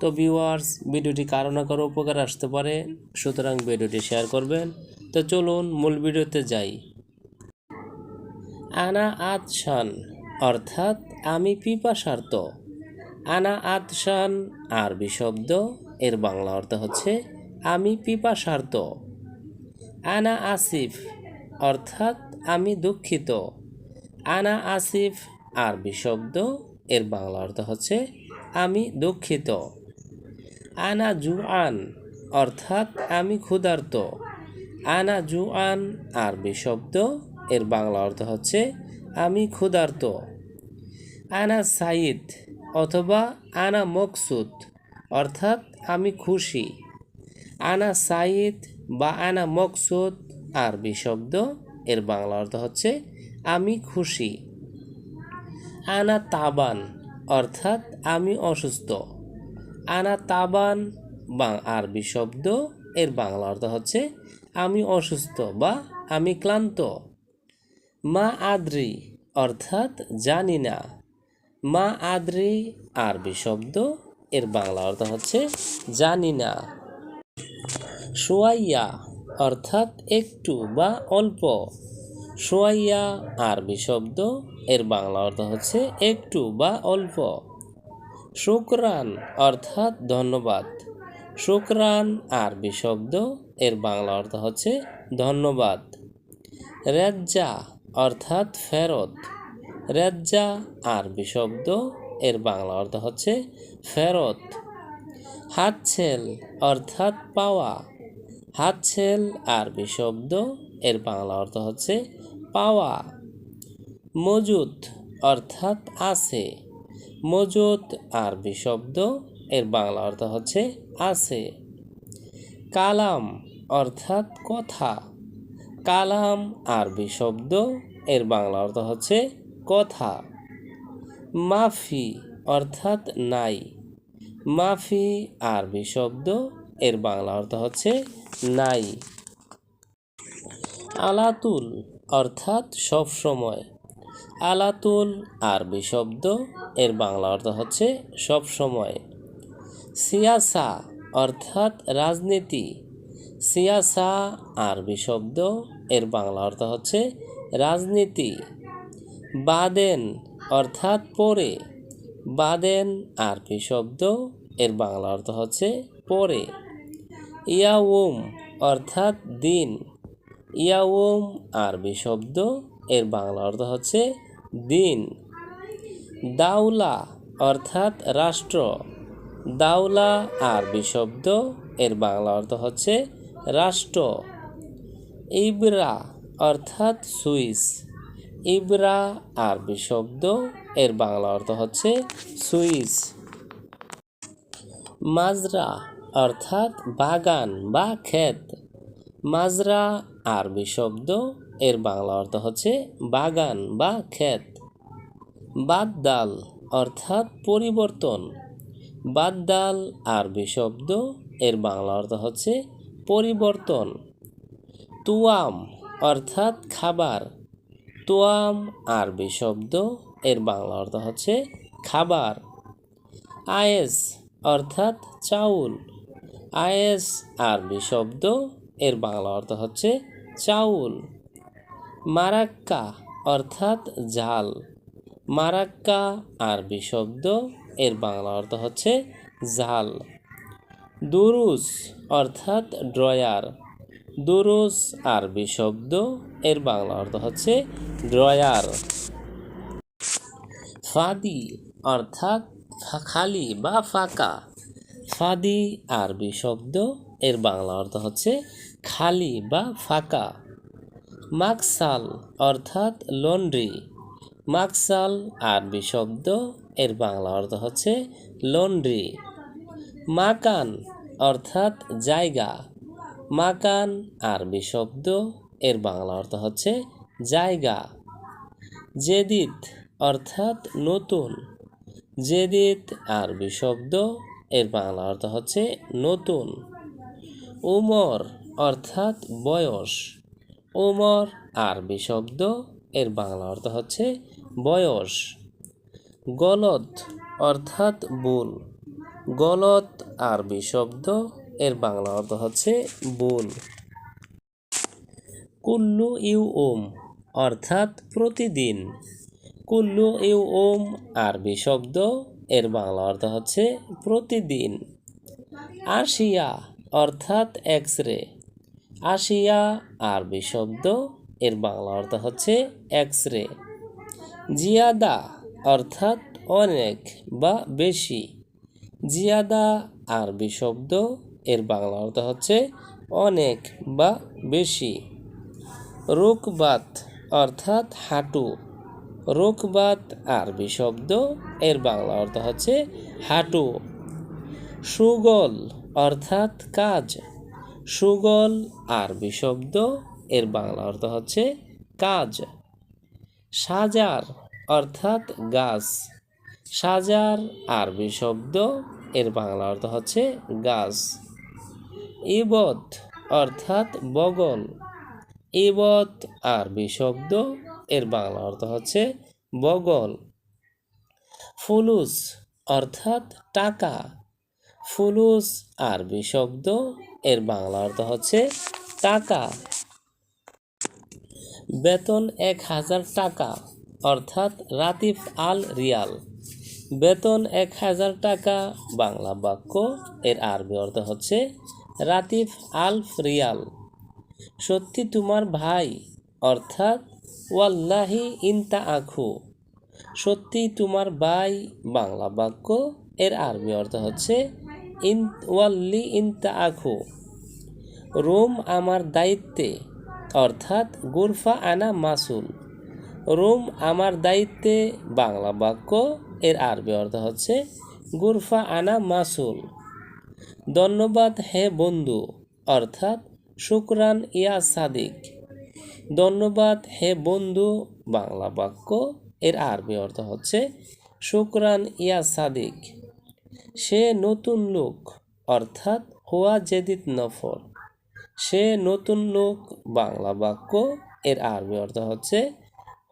তো ভিউয়ার্স ভিডিওটি কারও না কারও উপকার আসতে পারে, সুতরাং ভিডিওটি শেয়ার করবেন। তো চলুন মূল ভিডিওতে যাই। আনা আতশান অর্থাৎ আমি পিপাসার্ত আনা আতশান আরবি শব্দ, এর বাংলা অর্থ হচ্ছে, আমি পিপাসার্ত আনা আসিফ, অর্থাৎ আমি দুঃখিত। আনা আসিফ, আরবি শব্দ, এর বাংলা অর্থ হচ্ছে, আমি দুঃখিত। আনা জুআন অর্থাৎ আমি ক্ষুধার্ত। আনা জুআন আরবি শব্দ এর বাংলা অর্থ হচ্ছে, আমি ক্ষুধার্ত। আনা সাইদ, অথবা আনা মকসুদ, অর্থাৎ আমি খুশি। আনা সাইদ বা আনা মকসুদ আরবি শব্দ এর বাংলা অর্থ হচ্ছে, আমি খুশি। আনা তাবান, অর্থাৎ আমি অসুস্থ। আনা তাবান বা আরবি শব্দ। এর বাংলা অর্থ হচ্ছে, আমি অসুস্থ বা আমি ক্লান্ত। মা আদ্রি অর্থাৎ জানি না। মা আদ্রি আরবি শব্দ। এর বাংলা অর্থ হচ্ছে, জানি না। সোয়াইয়া অর্থাৎ একটু বা অল্প। সোয়াইয়া আরবি শব্দ। এর বাংলা অর্থ হচ্ছে, একটু বা অল্প। শুক্রান অর্থাৎ ধন্যবাদ। শুক্রান আরবি শব্দ এর বাংলা অর্থ হচ্ছে ধন্যবাদ। রেজ্জা অর্থাৎ ফেরত। রেজ্জা আরবি শব্দ এর বাংলা অর্থ হচ্ছে ফেরত। হাতছেল অর্থাৎ পাওয়া। হাতছেল আরবি শব্দ এর বাংলা অর্থ হচ্ছে পাওয়া। মজুদ অর্থাৎ আছে। মজুদ আরবি শব্দ, এর বাংলা অর্থ হচ্ছে আছে। কালাম অর্থাৎ কথা। কালাম আরবি শব্দ, এর বাংলা অর্থ হচ্ছে কথা। মাফি অর্থাৎ নাই। মাফি আরবি শব্দ, এর বাংলা অর্থ হচ্ছে নাই। আলাতুল অর্থাৎ সব সময়। আলাতুল আরবি শব্দ, এর বাংলা অর্থ হচ্ছে সব সময়। সিয়াসা অর্থাৎ রাজনীতি। সিয়াসা আরবি শব্দ, এর বাংলা অর্থ হচ্ছে রাজনীতি। বাদেন অর্থাৎ পরে বাদেন আরবি শব্দ, এর বাংলা অর্থ হচ্ছে পরে ইয়াউম অর্থাৎ দিন। ইয়াউম আরবি শব্দ, এর বাংলা অর্থ হচ্ছে দিন। দাউলা অর্থাৎ রাষ্ট্র। দাউলা আরবি শব্দ, এর বাংলা অর্থ হচ্ছে রাষ্ট্র। ইবরা অর্থাৎ সুইস। ইবরা আরবি শব্দ, এর বাংলা অর্থ হচ্ছে সুইস। মাজরা অর্থাৎ বাগান বা ক্ষেত। মাজরা আরবি শব্দ এর বাংলা অর্থ হচ্ছে বাগান বা ক্ষেত। বাদদাল অর্থাৎ পরিবর্তন। বাদদাল আরবি শব্দ, এর বাংলা অর্থ হচ্ছে পরিবর্তন। তুয়াম অর্থাৎ খাবার। তোয়াম আরবি শব্দ, এর বাংলা অর্থ হচ্ছে খাবার। আয়েস অর্থাৎ চাউল। আয়েস আরবি শব্দ, এর বাংলা অর্থ হচ্ছে চাউল। মারাক্কা অর্থাৎ জাল। মারাক্কা আরবি শব্দ, এর বাংলা অর্থ হচ্ছে জাল। দুরুস অর্থাৎ ড্রয়ার। দুরুস আরবি শব্দ, এর বাংলা অর্থ হচ্ছে ড্রয়ার। ফাদি অর্থাৎ খালি বা ফাঁকা। ফাদি আরবি শব্দ, এর বাংলা অর্থ হচ্ছে খালি বা ফাঁকা। মাকসাল অর্থাৎ লন্ড্রি। মাকসাল আরবি শব্দ, এর বাংলা অর্থ হচ্ছে লন্ড্রি। মাকান অর্থাৎ জায়গা। মাকান আরবি শব্দ, এর বাংলা অর্থ হচ্ছে জায়গা। জেদিদ অর্থাৎ নতুন। জেদিদ আরবি শব্দ, এর বাংলা অর্থ হচ্ছে নতুন। উমর অর্থাৎ বয়স। উমর আরবি শব্দ, এর বাংলা অর্থ হচ্ছে বয়স। গলত অর্থাৎ ভুল গলত আরবি শব্দ, এর বাংলা অর্থ হচ্ছে ভুল কুল্লু ইউ ওম অর্থাৎ প্রতিদিন। কুল্লু ইউ ওম আরবি শব্দ, এর বাংলা অর্থ হচ্ছে প্রতিদিন। আশিয়া অর্থাৎ এক্স রে আশিয়া আরবি শব্দ, এর বাংলা অর্থ হচ্ছে এক্স রে জিয়াদা অর্থাৎ অনেক বা বেশি। জিয়াদা আরবি শব্দ, এর বাংলা অর্থ হচ্ছে অনেক বা বেশি। রুকবাত অর্থাৎ হাঁটু। রুকবাত আরবি শব্দ, এর বাংলা অর্থ হচ্ছে হাঁটু। সুগল অর্থাৎ কাজ। সুগল আরবি শব্দ এর বাংলা অর্থ হচ্ছে কাজ। সাজার অর্থাৎ গাছ। সাজার আরবি শব্দ এর বাংলা অর্থ হচ্ছে গাছ। ইবত অর্থাৎ বগল। ইবত আরবি শব্দ এর বাংলা অর্থ হচ্ছে বগল। ফুলুস অর্থাৎ টাকা। ফুলুস আরবি শব্দ এর বাংলা অর্থ হচ্ছে টাকা। বেতন এক হাজার টাকা, অর্থাৎ রাতিফ আল রিয়াল। বেতন এক হাজার টাকা, বাংলা বাক্য, এর আরবি অর্থ হচ্ছে রাতিফ আলফ রিয়াল। সত্যি তোমার ভাই, অর্থাৎ ওয়াল্লাহি ইনতা আখু। সত্যি তোমার ভাই, বাংলা বাক্য, এর আরবি অর্থ হচ্ছে ইন ওয়াল্লি ইনতা আখু রোম আমার দায়িত্বে, অর্থাৎ গুরফা আনা মাসুল। রোম আমার দায়িত্বে, বাংলা বাক্য এর আরবি অর্থ হচ্ছে গুরফা আনা মাসুল। ধন্যবাদ হে বন্ধু, অর্থাৎ শুকরান ইয়া সাদিক। ধন্যবাদ হে বন্ধু, বাংলা বাক্য এর আরবি অর্থ হচ্ছে শুকরান ইয়া সাদিক। সে নতুন লোক, অর্থাৎ হুয়া জেদিত নফর সে নতুন লোক, বাংলা বাক্য, এর আরবি অর্থ হচ্ছে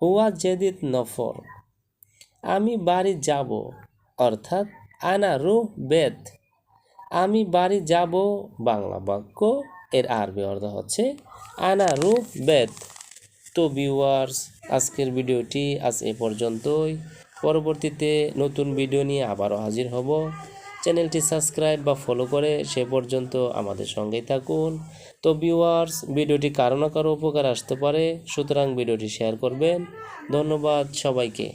হুয়া জেদিত নফর আমি বাড়ি যাব, অর্থাৎ আনা রুহ বেদ। আমি বাড়ি যাব, বাংলা বাক্য, এর আরবি অর্থ হচ্ছে আনা রুহ বেদ। তো ভিউয়ার্স আজকের ভিডিওটি আজ এ পর্যন্তই। পরবর্তীতে নতুন ভিডিও নিয়ে আবারও হাজির হব। চ্যানেলটি সাবস্ক্রাইব বা ফলো করে সে পর্যন্ত আমাদের সঙ্গেই থাকুন। তো ভিউয়ার্স ভিডিওটি কারও না কারও উপকার আসতে পারে, সুতরাং ভিডিওটি শেয়ার করবেন। ধন্যবাদ সবাইকে।